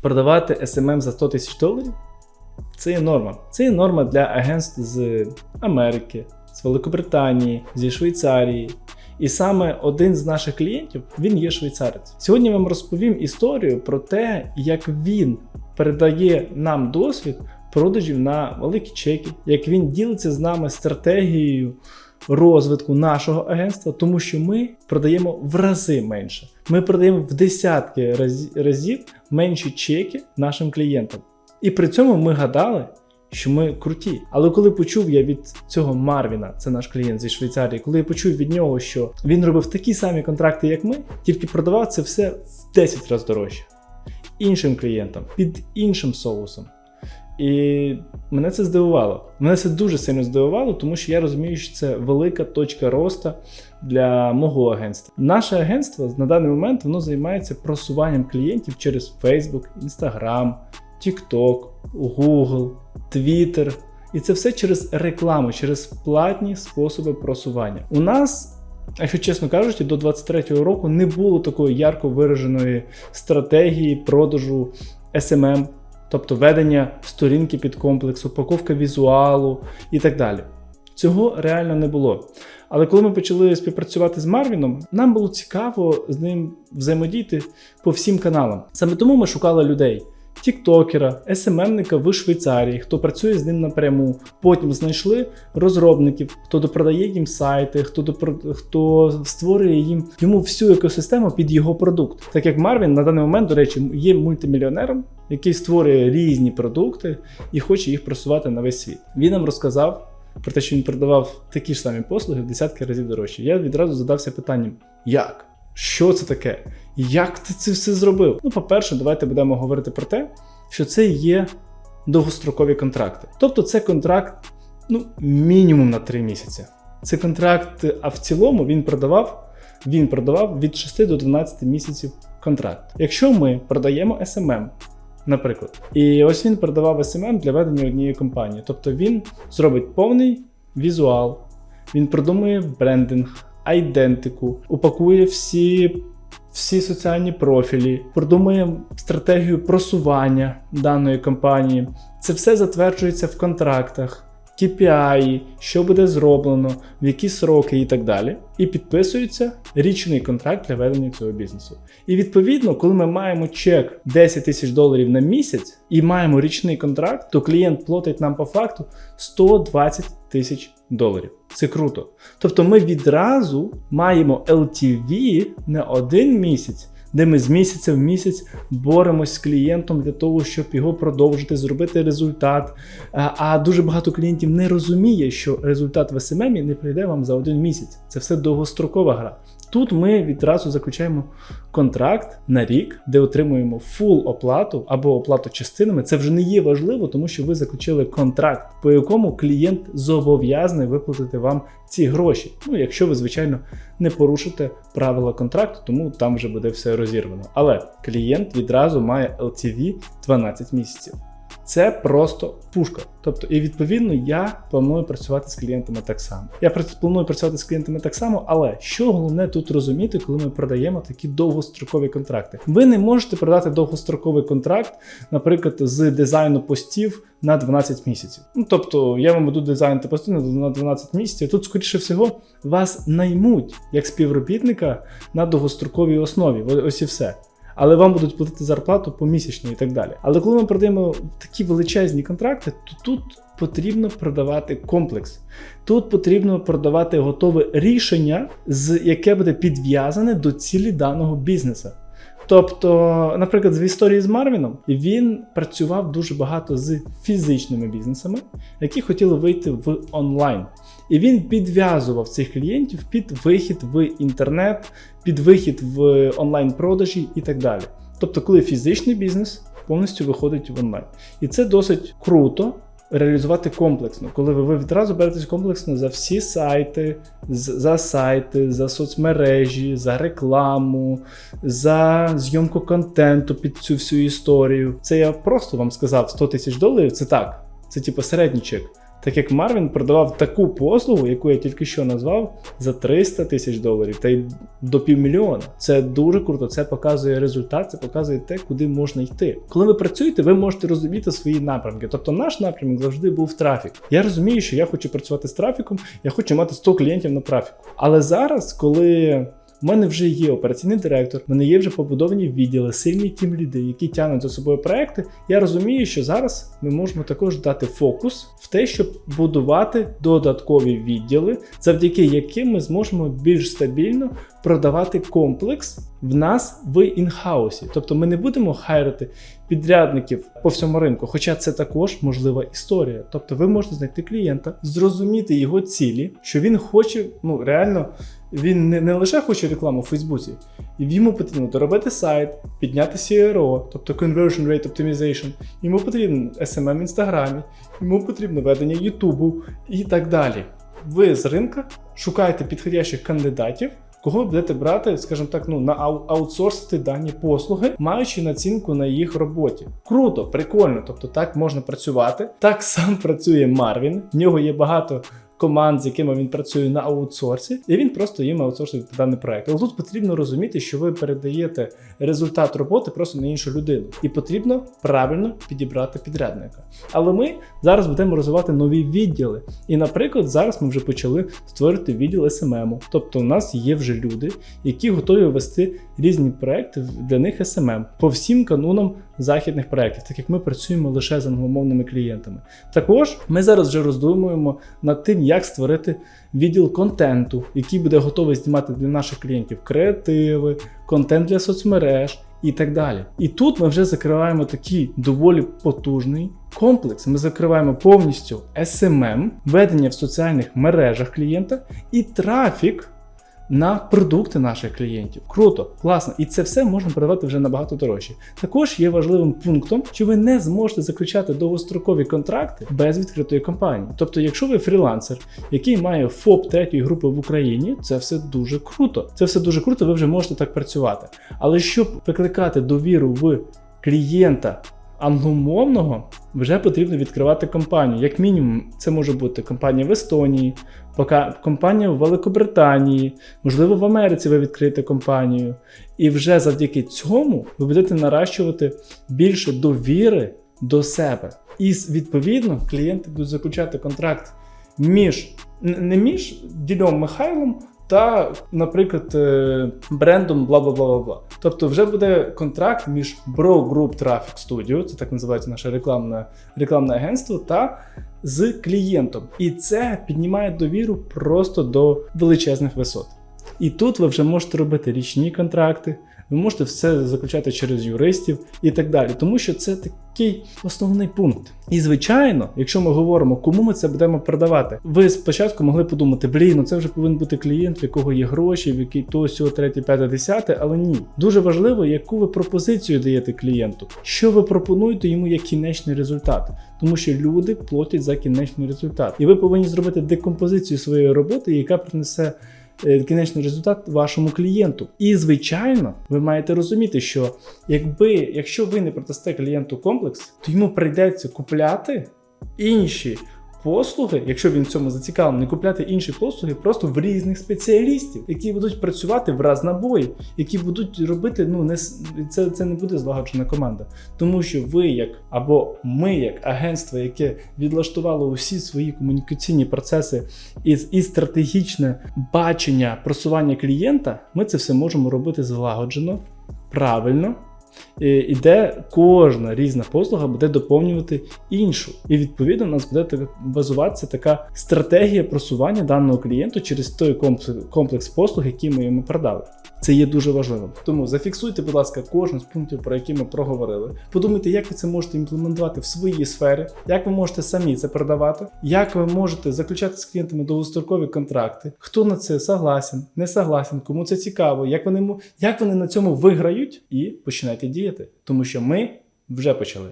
Продавати SMM за 100 тисяч доларів це є норма. Це є норма для агентств з Америки, з Великобританії, зі Швейцарії. І саме один з наших клієнтів він є швейцарець. Сьогодні я вам розповім історію про те, як він передає нам досвід продажів на великі чеки, як він ділиться з нами стратегією розвитку нашого агентства, тому що ми продаємо в рази менше. Ми продаємо в десятки разі- разів менші чеки нашим клієнтам. І при цьому ми гадали, що ми круті. Але коли почув я від цього Марвіна, це наш клієнт зі Швейцарії, коли я почув від нього, що він робив такі самі контракти, як ми, тільки продавав це все в 10 разів дорожче іншим клієнтам під іншим соусом. І мене це здивувало. Мене це дуже сильно здивувало, тому що я розумію, що це велика точка росту для мого агентства. Наше агентство на даний момент воно займається просуванням клієнтів через Facebook, Instagram, TikTok, Google, Twitter. І це все через рекламу, через платні способи просування. У нас Якщо чесно кажучи, до 23-го року не було такої ярко вираженої стратегії продажу SMM, тобто ведення сторінки під комплекс, упаковка візуалу і так далі. Цього реально не було. Але коли ми почали співпрацювати з Марвіном, нам було цікаво з ним взаємодіяти по всім каналам. Саме тому ми шукали людей. Тіктокера, СММника в Швейцарії, хто працює з ним напряму. Потім знайшли розробників, хто допродає їм сайти, хто допро... хто створює їм йому всю екосистему під його продукт. Так як Марвін на даний момент, до речі, є мультимільйонером, який створює різні продукти і хоче їх просувати на весь світ. Він нам розказав про те, що він продавав такі ж самі послуги в десятки разів дорожче. Я відразу задався питанням: як? Що це таке? Як ти це все зробив? Ну, по-перше, давайте будемо говорити про те, що це є довгострокові контракти. Тобто, це контракт ну, мінімум на 3 місяці. Це контракт, а в цілому він продавав, він продавав від 6 до 12 місяців контракт. Якщо ми продаємо SMM, наприклад, і ось він продавав SMM для ведення однієї компанії. Тобто він зробить повний візуал, він продумує брендинг, айдентику, упакує всі. Всі соціальні профілі, продумує стратегію просування даної компанії. Це все затверджується в контрактах, KPI, що буде зроблено, в які сроки і так далі. І підписується річний контракт для ведення цього бізнесу. І відповідно, коли ми маємо чек 10 тисяч доларів на місяць і маємо річний контракт, то клієнт платить нам по факту 120 тисяч доларів. Це круто. Тобто ми відразу маємо LTV на один місяць, де ми з місяця в місяць боремось з клієнтом для того, щоб його продовжити, зробити результат. А, дуже багато клієнтів не розуміє, що результат в SMM не прийде вам за один місяць. Це все довгострокова гра. Тут ми відразу заключаємо контракт на рік, де отримуємо фул оплату або оплату частинами. Це вже не є важливо, тому що ви заключили контракт, по якому клієнт зобов'язаний виплатити вам ці гроші. Ну, якщо ви, звичайно, не порушите правила контракту, тому там вже буде все розірвано. Але клієнт відразу має LTV 12 місяців. Це просто пушка. Тобто, і відповідно я планую працювати з клієнтами так само. Я планую працювати з клієнтами так само, але що головне тут розуміти, коли ми продаємо такі довгострокові контракти? Ви не можете продати довгостроковий контракт, наприклад, з дизайну постів на 12 місяців. Ну тобто, я вам буду дизайнити пости на 12 місяців. Тут, скоріше всього, вас наймуть як співробітника на довгостроковій основі. Ось і все але вам будуть платити зарплату помісячно і так далі. Але коли ми продаємо такі величезні контракти, то тут потрібно продавати комплекс. Тут потрібно продавати готове рішення, з яке буде підв'язане до цілі даного бізнесу. Тобто, наприклад, в історії з Марвіном він працював дуже багато з фізичними бізнесами, які хотіли вийти в онлайн. І він підв'язував цих клієнтів під вихід в інтернет, під вихід в онлайн-продажі і так далі. Тобто, коли фізичний бізнес повністю виходить в онлайн. І це досить круто реалізувати комплексно, коли ви, ви відразу беретесь комплексно за всі сайти, за сайти, за соцмережі, за рекламу, за зйомку контенту під цю всю історію. Це я просто вам сказав 100 тисяч доларів. Це так, це типу середній чек. Так як Марвін продавав таку послугу, яку я тільки що назвав, за 300 тисяч доларів та й до півмільйона. Це дуже круто. Це показує результат, це показує те, куди можна йти. Коли ви працюєте, ви можете розуміти свої напрямки. Тобто наш напрямок завжди був трафік. Я розумію, що я хочу працювати з трафіком, я хочу мати 100 клієнтів на трафіку. Але зараз, коли у мене вже є операційний директор, в мене є вже побудовані відділи, сильні тім-ліди, які тягнуть за собою проекти. Я розумію, що зараз ми можемо також дати фокус в те, щоб будувати додаткові відділи, завдяки яким ми зможемо більш стабільно продавати комплекс в нас в інхаусі. Тобто ми не будемо хайрити підрядників по всьому ринку, хоча це також можлива історія. Тобто ви можете знайти клієнта, зрозуміти його цілі, що він хоче, ну реально. Він не, не лише хоче рекламу в Фейсбуці, і йому потрібно доробити сайт, підняти CRO, тобто Conversion Rate Optimization, йому потрібен SMM в інстаграмі, йому потрібно ведення Ютубу і так далі. Ви з ринка шукаєте підходящих кандидатів, кого будете брати, скажімо так, ну на ау- аутсорсити дані послуги, маючи націнку на їх роботі. Круто, прикольно. Тобто так можна працювати. Так сам працює Марвін. В нього є багато команд, з якими він працює на аутсорсі, і він просто їм аутсорсить даний проект. Але тут потрібно розуміти, що ви передаєте результат роботи просто на іншу людину, і потрібно правильно підібрати підрядника. Але ми зараз будемо розвивати нові відділи. І, наприклад, зараз ми вже почали створити відділ SMM. Тобто, у нас є вже люди, які готові вести різні проекти для них SMM по всім канонам західних проєктів, так як ми працюємо лише з англомовними клієнтами. Також ми зараз вже роздумуємо над тим, як створити відділ контенту, який буде готовий знімати для наших клієнтів креативи, контент для соцмереж і так далі. І тут ми вже закриваємо такий доволі потужний комплекс. Ми закриваємо повністю SMM, ведення в соціальних мережах клієнта і трафік на продукти наших клієнтів. Круто, класно, і це все можна продавати вже набагато дорожче. Також є важливим пунктом, що ви не зможете заключати довгострокові контракти без відкритої компанії. Тобто, якщо ви фрілансер, який має ФОП третьої групи в Україні, це все дуже круто. Це все дуже круто, ви вже можете так працювати. Але щоб викликати довіру в клієнта англомовного, вже потрібно відкривати компанію. Як мінімум, це може бути компанія в Естонії, компанія в Великобританії, можливо, в Америці ви відкриєте компанію. І вже завдяки цьому ви будете наращувати більше довіри до себе. І відповідно клієнти будуть заключати контракт між не між ділем Михайлом та, наприклад, е, брендом бла бла бла бла. Тобто, вже буде контракт між Bro Group Traffic Studio, це так називається наше рекламне, рекламне агентство, та з клієнтом. І це піднімає довіру просто до величезних висот. І тут ви вже можете робити річні контракти, ви можете все заключати через юристів і так далі, тому що це такий основний пункт. І звичайно, якщо ми говоримо, кому ми це будемо продавати, ви спочатку могли подумати, блін, ну це вже повинен бути клієнт, в якого є гроші, в який то, сього, третє, п'яте, десяте, але ні. Дуже важливо, яку ви пропозицію даєте клієнту, що ви пропонуєте йому як кінечний результат, тому що люди платять за кінечний результат, і ви повинні зробити декомпозицію своєї роботи, яка принесе кінечний результат вашому клієнту. І звичайно, ви маєте розуміти, що якби, якщо ви не продасте клієнту комплекс, то йому прийдеться купляти інші. Послуги, якщо він в цьому зацікавлений, купляти інші послуги просто в різних спеціалістів, які будуть працювати в раз набої, які будуть робити. Ну не це, це не буде злагоджена команда, тому що ви, як або ми, як агентство, яке відлаштувало усі свої комунікаційні процеси і, і стратегічне бачення просування клієнта, ми це все можемо робити злагоджено, правильно. І і де кожна різна послуга буде доповнювати іншу. І відповідно у нас буде базуватися така стратегія просування даного клієнту через той комплекс послуг, які ми йому продали. Це є дуже важливим. Тому зафіксуйте, будь ласка, кожен з пунктів, про які ми проговорили. Подумайте, як ви це можете імплементувати в своїй сфері, як ви можете самі це продавати, як ви можете заключати з клієнтами довгострокові контракти, хто на це согласен, не согласен, кому це цікаво, як вони, як вони на цьому виграють, і починайте діяти, тому що ми вже почали.